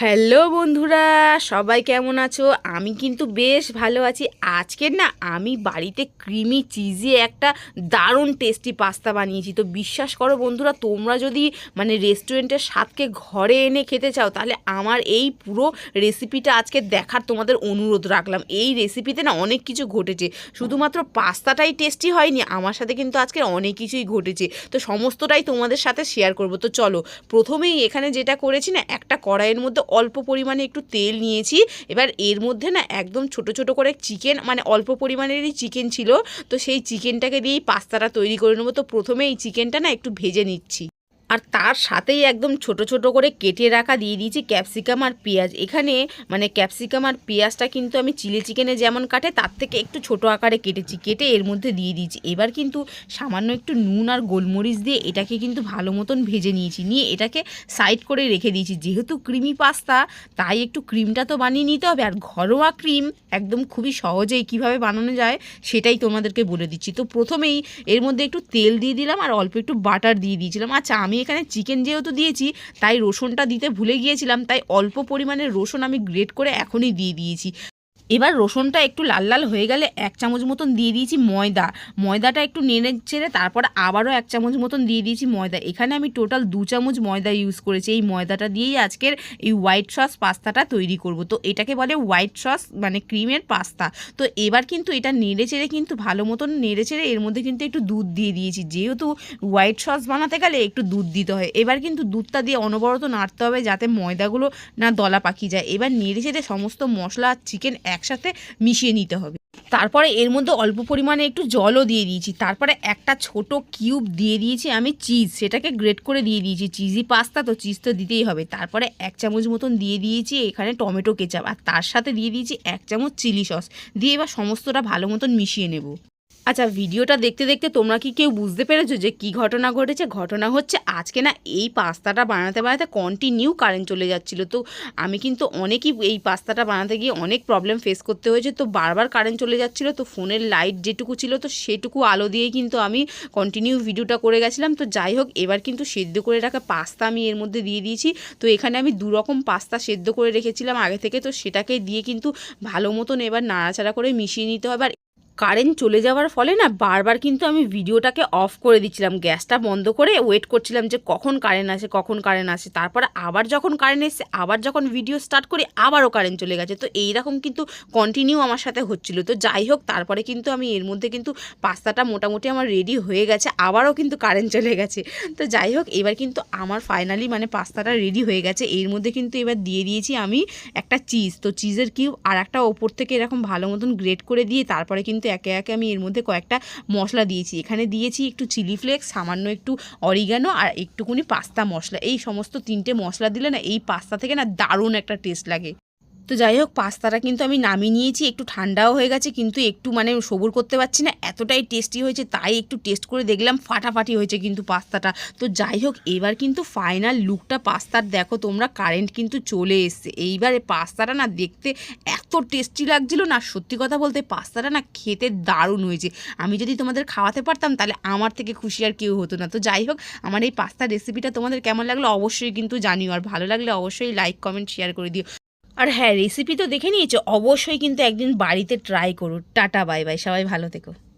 Hello বন্ধুরা, সবাই কেমন আছো? আমি কিন্তু বেশ ভালো আছি। আজকের না, আমি বাড়িতে ক্রিমি চিজে একটা দারুণ টেস্টি পাস্তা বানিয়েছি। তো বিশ্বাস করো বন্ধুরা, তোমরা যদি মানে রেস্টুরেন্টের স্বাদকে ঘরে এনে খেতে চাও, তাহলে আমার এই পুরো রেসিপিটা আজকে দেখার তোমাদের অনুরোধ রাখলাম। এই রেসিপিতে না অনেক কিছু ঘটেছে। শুধুমাত্র পাস্তাটাই টেস্টি হয়নি, আমার সাথে কিন্তু আজকে অনেক কিছুই ঘটেছে। তো সমস্তটাই তোমাদের সাথে শেয়ার করব। তো চলো, প্রথমেই এখানে যেটা করেছি না, একটা কড়াইয়ের মধ্যে অল্প পরিমাণে একটু তেল নিয়েছি। এবার এর মধ্যে না একদম ছোট ছোট করে চিকেন মানে অল্প পরিমাণেরই চিকেন ছিল। তো সেই চিকেনটাকে দিয়েই পাস্তাটা তৈরি করে নেব। তো প্রথমে এই চিকেনটা না একটু ভেজে নিচ্ছি। আর তার সাথেই একদম ছোট ছোট করে কেটে রাখা দিয়ে দিয়েছি ক্যাপসিকাম আর পেঁয়াজ। এখানে মানে ক্যাপসিকাম আর পেঁয়াজটা কিন্তু আমি চিলি চিকেনে যেমন কাটে, তার থেকে একটু ছোট আকারে কেটেছি, কেটে এর মধ্যে দিয়ে দিয়েছি। এবার কিন্তু সামান্য একটু নুন আর গোলমরিচ দিয়ে এটাকে কিন্তু ভালো মতন ভেজে নিয়েছি। নিয়ে এটাকে সাইড করে রেখে দিয়েছি। যেহেতু ক্রিমি পাস্তা তাই একটু ক্রিমটা তো বানিয়ে নিতে হবে। আর ঘরোয়া ক্রিম একদম খুবই সহজেই কীভাবে বানানো যায় সেটাই তোমাদেরকে বলে দিচ্ছি। তো প্রথমেই এর মধ্যে একটু তেল দিয়ে দিলাম আর অল্প একটু বাটার দিয়ে দিয়েছিলাম। আচ্ছা আমি এখানে চিকেন যেহেতু দিয়েছি, তাই রসুনটা দিতে ভুলে গিয়েছিলাম, তাই অল্প পরিমাণে রসুন আমি গ্রেট করে এখনই দিয়ে দিয়েছি। এবার রসুনটা একটু লাল লাল হয়ে গেলে এক চামচ মতন দিয়ে দিয়েছি ময়দা। ময়দাটা একটু নেড়ে ছেড়ে তারপর আবারও এক চামচ মতন দিয়ে দিয়েছি ময়দা। এখানে আমি টোটাল দু চামচ ময়দা ইউজ করেছি। এই ময়দাটা দিয়েই আজকের এই হোয়াইট সস পাস্তাটা তৈরি করব। তো এটাকে বলে হোয়াইট সস মানে ক্রিমের পাস্তা। তো এবার কিন্তু এটা নেড়ে চেড়ে কিন্তু ভালো মতন নেড়ে চেড়ে এর মধ্যে কিন্তু একটু দুধ দিয়ে দিয়েছি। যেহেতু হোয়াইট সস বানাতে গেলে একটু দুধ দিতে হয়। এবার কিন্তু দুধটা দিয়ে অনবরত নাড়তে হবে যাতে ময়দাগুলো না দলা পাকিয়ে যায়। এবার নেড়ে চেড়ে সমস্ত মশলা আর চিকেন একসাথে মিশিয়ে নিতে হবে। তারপরে এর মধ্যে অল্প পরিমাণে একটু জলও দিয়ে দিয়েছি। তারপরে একটা ছোট কিউব দিয়ে দিয়েছি আমি চিজ। সেটাকে গ্রেট করে দিয়ে দিয়েছি। চিজি পাস্তা তো চিজ তো দিতেই হবে। তারপরে এক চামচ মতন দিয়ে দিয়েছি এখানে টমেটো কেচাপ। আর তার সাথে দিয়ে দিয়েছি এক চামচ চিলি সস। দিয়ে এবার সমস্তটা ভালো মতন মিশিয়ে নেব। আচ্ছা ভিডিওটা দেখতে দেখতে তোমরা কি কেউ বুঝতে পেরেছ যে কি ঘটনা ঘটেছে? ঘটনা হচ্ছে আজকে না এই পাস্তাটা বানাতে বানাতে কন্টিনিউ কারেন্ট চলে যাচ্ছিল। তো আমি কিন্তু অনেকই এই পাস্তাটা বানাতে গিয়ে অনেক প্রবলেম ফেস করতে হয়েছে। তো বারবার কারেন্ট চলে যাচ্ছিল। তো ফোনের লাইট যেটুকু ছিল, তো সেটুকু আলো দিয়েই কিন্তু আমি কন্টিনিউ ভিডিওটা করে গেছিলাম। তো যাই হোক, এবার কিন্তু সেদ্ধ করে রাখা পাস্তা আমি এর মধ্যে দিয়ে দিয়েছি। তো এখানে আমি দু রকম পাস্তা সেদ্ধ করে রেখেছিলাম আগে থেকে। তো সেটাকে দিয়ে কিন্তু ভালো মতন এবার নাড়াচাড়া করে মিশিয়ে নিতে হবে। আর কারেন্ট চলে যাওয়ার ফলে না, বারবার কিন্তু আমি ভিডিওটাকে অফ করে দিচ্ছিলাম। গ্যাসটা বন্ধ করে ওয়েট করছিলাম যে কখন কারেন্ট আসে, কখন কারেন্ট আসে। তারপরে আবার যখন কারেন্ট এসে আবার যখন ভিডিও স্টার্ট করি, আবারও কারেন্ট চলে গেছে। তো এইরকম কিন্তু কন্টিনিউ আমার সাথে হচ্ছিল। তো যাই হোক, তারপরে কিন্তু আমি এর মধ্যে কিন্তু পাস্তাটা মোটামুটি আমার রেডি হয়ে গেছে, আবারও কিন্তু কারেন্ট চলে গেছে। তো যাই হোক, এবার কিন্তু আমার ফাইনালি মানে পাস্তাটা রেডি হয়ে গেছে। এর মধ্যে কিন্তু এবার দিয়ে দিয়েছি আমি একটা চিজ তো চিজের কিউব আর একটা ওপর থেকে এরকম ভালো মতন গ্রেট করে দিয়ে তারপরে কিন্তু একে একে আমি এর মধ্যে কয়েকটা মশলা দিয়েছি। এখানে দিয়েছি একটু চিলি ফ্লেক্স, সামান্য একটু অরিগানো আর একটুকুনি পাস্তা মশলা। এই সমস্ত তিনটে মশলা দিলে না এই পাস্তা থেকে না দারুণ একটা টেস্ট লাগে। তো যাই হোক, পাস্তাটা কিন্তু আমি নামিয়ে নিয়েছি। একটু ঠান্ডাও হয়ে গেছে, কিন্তু একটু মানে সবুর করতে পারছি না। এতটাই টেস্টি হয়েছে, তাই একটু টেস্ট করে দেখলাম, ফাটাফাটি হয়েছে কিন্তু পাস্তাটা। তো যাই হোক, এবার কিন্তু ফাইনাল লুকটা পাস্তার। দেখো তোমরা কারেন্ট কিন্তু চলে এসছে। এইবার এই পাস্তাটা না দেখতে এত টেস্টি লাগছিল না, সত্যি কথা বলতে পাস্তাটা না খেতে দারুণ হয়েছে। আমি যদি তোমাদের খাওয়াতে পারতাম, তাহলে আমার থেকে খুশি আর কেউ হতো না। তো যাই হোক, আমার এই পাস্তার রেসিপিটা তোমাদের কেমন লাগল অবশ্যই কিন্তু জানিও। আর ভালো লাগলে অবশ্যই লাইক কমেন্ট শেয়ার করে দিও। আর হ্যাঁ রেসিপি তো দেখে নিয়েছো, অবশ্যই কিন্তু একদিন বাড়িতে ট্রাই করো। টাটা বাই বাই সবাই ভালো থেকো।